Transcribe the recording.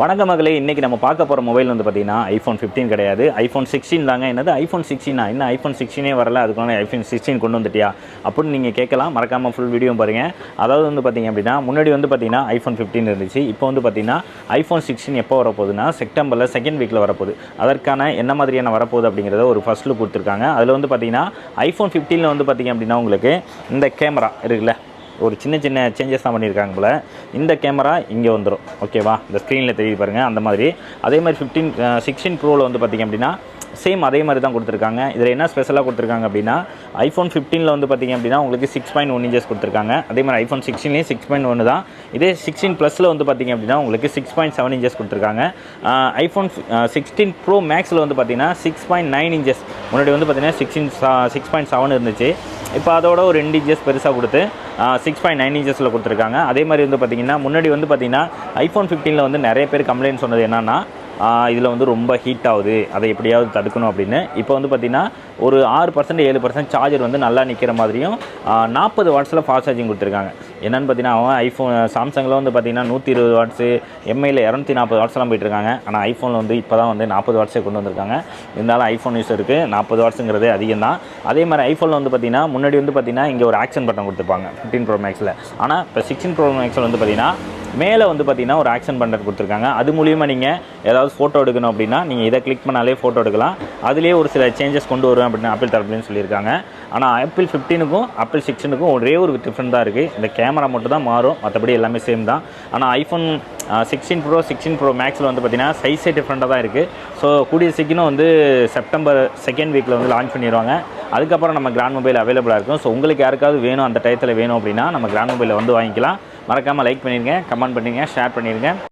வணக்க மகளே இன்றைக்கி நம்ம பார்க்க போகிற மொபைல் வந்து பார்த்தீங்கன்னா ஐஃபோன் ஃபிஃப்டீன் கிடையாது. ஐஃபோன் சிக்ஸ்டீன் தாங்க. என்னது ஐஃபோன் சிக்ஸ்டீனா என்ன ஐஃபோன் சிக்ஸ்டீனே வரல? அதுக்குள்ள ஐஃபோன் சிக்ஸ்டீன் கொண்டு வந்துட்டியா? அப்படின்னு நீங்கள் கேட்கலாம். மறக்காமல் ஃபுல் வீடியோ பாருங்கள் அதாவது வந்து பார்த்தீங்க அப்படின்னா முன்னாடி வந்து பார்த்தீங்கன்னா ஐஃபோன் ஃபிஃப்டீன் இருந்துச்சு. இப்போ வந்து பார்த்தீங்கன்னா ஐஃபோன் சிக்ஸ்டீன் எப்போ வரப்போகுதுன்னா செப்டம்பரில் செகண்ட் வீக்கில் வரப்போகுது. அதற்கான என்ன மாதிரியான வரப்போகுது அப்படிங்கிறத ஒரு ஃபர்ஸ்ட் கொடுத்துருக்காங்க. அதில் வந்து பார்த்தீங்கன்னா ஐஃபோன் ஃபிஃப்டீனில் வந்து பார்த்தீங்க அப்படின்னா உங்களுக்கு இந்த கேமரா இருக்குல்ல ஒரு சின்ன சின்ன சேஞ்சஸ் தான் பண்ணியிருக்காங்க போல். இந்த கேமரா இங்கே வந்துடும் ஓகேவா இந்த ஸ்க்ரீனில் தெரியுது பாருங்கள் அந்த மாதிரி. அதே மாதிரி ஃபிஃப்டீன் சிக்ஸ்டீன் ப்ரோவில் வந்து பார்த்திங்க அப்படின்னா சேம் அதே மாதிரி தான் கொடுத்துருக்காங்க. இதில் என்ன ஸ்பெஷலாக கொடுத்துருக்காங்க அப்படின்னா ஐஃபோன் ஃபிஃப்டீனில் வந்து பார்த்திங்க அப்படின்னா உங்களுக்கு சிக்ஸ் பாயிண்ட் ஒன் இன்ச்சஸ் கொடுத்துருக்காங்க. அதே மாதிரி ஐஃபோன் சிக்ஸ்டீன்லேயும் சிக்ஸ் பாயிண்ட் ஒன்று தான். இதே சிக்ஸ்டீன் ப்ளஸில் வந்து பார்த்திங்க அப்படின்னா உங்களுக்கு சிக்ஸ் பாயிண்ட் செவன் இன்ச்சஸ் கொடுத்துருக்காங்க. ஐஃபோன் சிக்ஸ்டீன் ப்ரோ மேக்ஸில் வந்து பார்த்திங்கன்னா சிக்ஸ் பாயிண்ட் நைன் இன்ச்சஸ் முன்னாடி வந்து பார்த்திங்கன்னா சிக்ஸ்டீன் சிக்ஸ் பாயிண்ட் செவன் இருந்துச்சு. இப்போ அதோட ஒரு ரெண்டு இன்ச்சஸ் பெருசாக கொடுத்து சிக்ஸ் பாயிண்ட் நைன் இன்ச்சஸில் கொடுத்துருக்காங்க. அதே மாதிரி வந்து பார்த்திங்கன்னா முன்னாடி வந்து பார்த்திங்கன்னா ஐஃபோன் ஃபிஃப்டீனில் வந்து நிறைய பேர் கம்ப்ளைண்ட் சொன்னது என்னென்னா இதில் வந்து ரொம்ப ஹீட் ஆகுது. அதை எப்படியாவது தடுக்கணும் அப்படின்னு. இப்போ வந்து பார்த்திங்கன்னா ஒரு ஆறு பர்சன்ட் ஏழு பர்சன்ட் சார்ஜர் வந்து நல்லா நிற்கிற மாதிரியும் நாற்பது வாட்ஸில் ஃபாஸ்ட் சார்ஜிங் கொடுத்துருக்காங்க. என்னென்னு பார்த்தீங்கன்னா அவன் ஐஃபோன் சாம்சங்கில் வந்து பார்த்திங்கன்னா நூற்றி இருபது வாட்ஸு எம்ஐயில் இரநூத்தி நாற்பது வாட்ஸ்லாம் போயிட்டுருக்காங்க. ஆனால் ஐஃபோனில் வந்து இப்போ தான் வந்து நாற்பது வாட்ஸே கொண்டு வந்திருக்காங்க. இருந்தாலும் ஐஃபோன் யூஸ் இருக்குது நாற்பது வாட்ஸுங்கிறது அதிகம் தான் அதே மாதிரி ஐஃபோனில் வந்து பார்த்திங்கன்னா முன்னாடி வந்து பார்த்திங்கன்னா இங்கே ஒரு ஆக்ஷன் பட்டன் கொடுத்துருப்பாங்க ஃபிஃப்டீன் ப்ரோ மேக்ஸில் ஆனால் இப்போ சிக்ஸ்டீன் ப்ரோ மேக்ஸில் வந்து பார்த்திங்கன்னா மேலே வந்து பார்த்தீங்கன்னா ஒரு ஆக்ஷன் பட்டன் கொடுத்துருக்காங்க. அது மூலியமாக நீங்கள் ஏதாவது ஃபோட்டோ எடுக்கணும் அப்படின்னா நீங்கள் இதை கிளிக் பண்ணாலே ஃபோட்டோ எடுக்கலாம். அதுலேயே ஒரு சில சேஞ்சஸ் கொண்டு வருவேன் அப்படின்னு ஆப்பிள் தரப்புலேன்னு சொல்லியிருக்காங்க. ஆனால் ஆப்பிள் ஃபிஃப்டீனுக்கும் ஆப்பிள் சிக்ஸ்டீனுக்கும் ஒரே ஒரு டிஃப்ரெண்ட் தான் இருக்குது இந்த கேமரா மட்டும் தான் மாறும். மற்றபடி எல்லாமே சேம் தான். ஆனால் iPhone sixteen pro sixteen pro மேக்ஸில் வந்து பார்த்தீங்கன்னா சைஸே டிஃப்ரெண்ட்டாக தான் இருக்குது ஸோ கூடிய சீக்கிரம் வந்து செப்டம்பர் செகண்ட் வீக்கில் வந்து லான்ச் பண்ணிடுவாங்க அதுக்கப்புறம் நம்ம கிராண்ட் மொபைல் அவைலபிளாக இருக்கும். ஸோ உங்களுக்கு யாருக்காவது வேணும் அந்த டயத்தில் வேணும் அப்படின்னா நம்ம கிராண்ட் மொபைலில் வந்து வாங்கிக்கலாம். மறக்காமல் லைக் பண்ணிடுங்க கமெண்ட் பண்ணிடுங்க ஷேர் பண்ணிடுங்க